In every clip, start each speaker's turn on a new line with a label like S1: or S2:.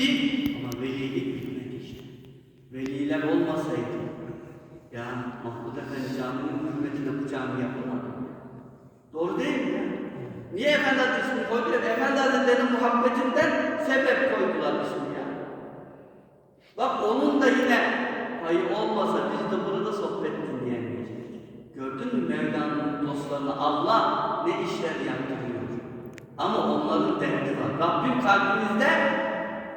S1: Ama velilik bitmedi işte. Veliler olmasaydı ya Mahmud Efendi caminin hürmetine bu cami yapılmadı. Doğru değil mi? Niye Efendi Hazretleri'ni koydular? Efendi Hazretleri'nin muhabbetinden sebep koydular ismi ya. Bak onun da yine payı olmasa biz de burada sohbet dinleyemeyecektik. Gördün mü Mevla'nın dostlarını Allah ne işler yaptırıyor. Ama onların derdi var. Rabbim kalbimizde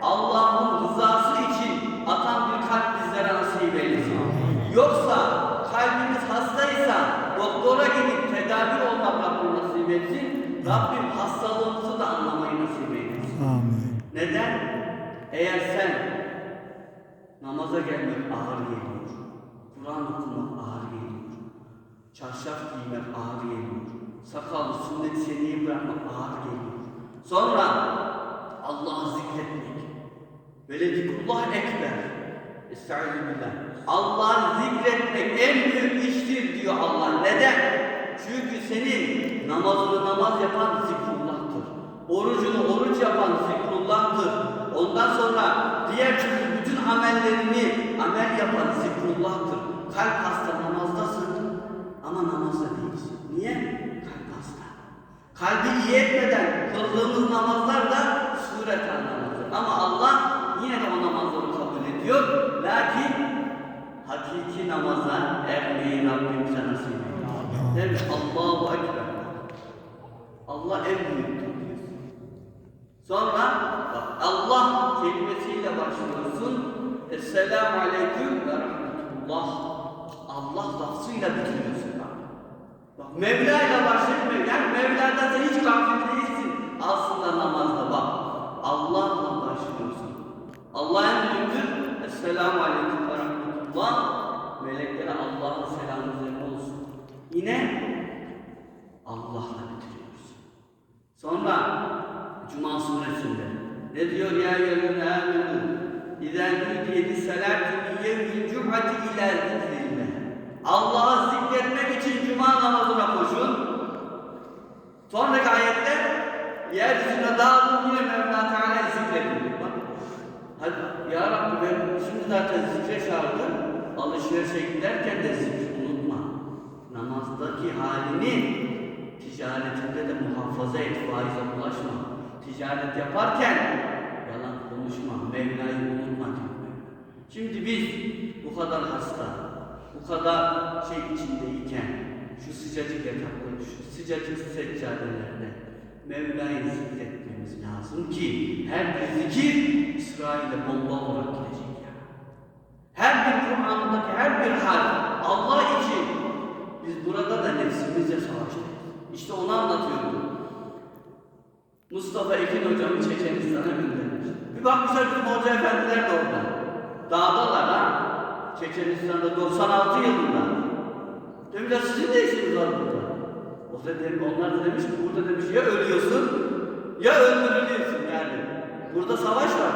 S1: Allah'ın rızası için atan bir kalp bizlere nasip eylesin. Yoksa kalbimiz hastaysa doktora gidip tedavi olmak Rabbim nasip etsin. Rabbim hastalığımızı da anlamayı nasip eylesin.
S2: Amin.
S1: Neden? Eğer sen namaza gelmek ağır geliyor, Kur'an okumak ağır geliyor, çarşaf giymek ağır geliyor, sakalı sünnet seniyi bırakmak ağır geliyor. Sonra Allah'ı zikretmek, ve zikrullah ekber, Estaizu. Allah'ı zikretmek en büyük iştir diyor Allah. Neden? Çünkü senin namazını namaz yapan zikrullah'tır. Orucunu oruç yapan zikrullah'tır. Ondan sonra diğer türlü bütün amellerini amel yapan zikrullah'tır. Kalp hasta namazdasın ama namazda değilsin. Niye? Kalp hasta. Kalbi iyi etmeden kıldığımız namazlar da sureten namazdır. Ama Allah yine de o namazları kabul ediyor. Lakin hakiki namaza ermeyi Rabbim bize nasip ediyor. Değil mi? Allahu Ekber. Allah en büyüktür diyorsun. Sonra bak Allah kelimesiyle başlıyorsun. Esselamu Aleyküm ve Rahmetullah. Allah lafzıyla bitiriyorsun bak. Mevla ile başlayıp yani Mevla'dan sen hiç gafil değilsin. Aslında namazda bak. Allah'la başlıyorsun. Allah en büyüktür. Esselamu Aleyküm ve Rahmetullah. Meleklere Allah'ın selamı üzerine olsun. Yine Allah'la bitiriyoruz. Sonra Cuma suresinde ne diyor ya yelun aminu İzâ nüdiyeti selâti min yevmil cum'ati ilâ zikrillah Allah'ı zikretmek için Cuma namazına koşun. Sonraki ayette yeryüzüne dağılın yine Mevla Teala'yı zikredin. Bak. Ya Rabbi ben şimdi zaten zikre çağırdım. Alışverişe giderken de zikri unutma. Namazdaki halini ticaretinde de muhafaza et, faize bulaşma. Ticaret yaparken yalan konuşma, Mevla'yı unutma diyor. Şimdi biz bu kadar hasta, bu kadar şey içindeyken, şu sıcacık yatakları, şu sıcacık seccadelerde Mevla'yı zikretmemiz lazım ki her bir zikir İsrail'e bomba olarak gidecek ya. Her bir Kur'an'daki her harf Allah için biz burada da nefsimizle savaştık. İşte onu anlatıyorum. Mustafa Ekin hocamı Çeçenistan'a göndermiş. Bir bakmışlar bizim hoca efendiler de orada. Dağdalar ha. Çeçenistan'da 96 yılında. Demişler sizin ne işiniz var burada? O da demiş, onlar da demiş ki burada demiş ya ölüyorsun ya öldürülüyorsun yani. Burada savaş var.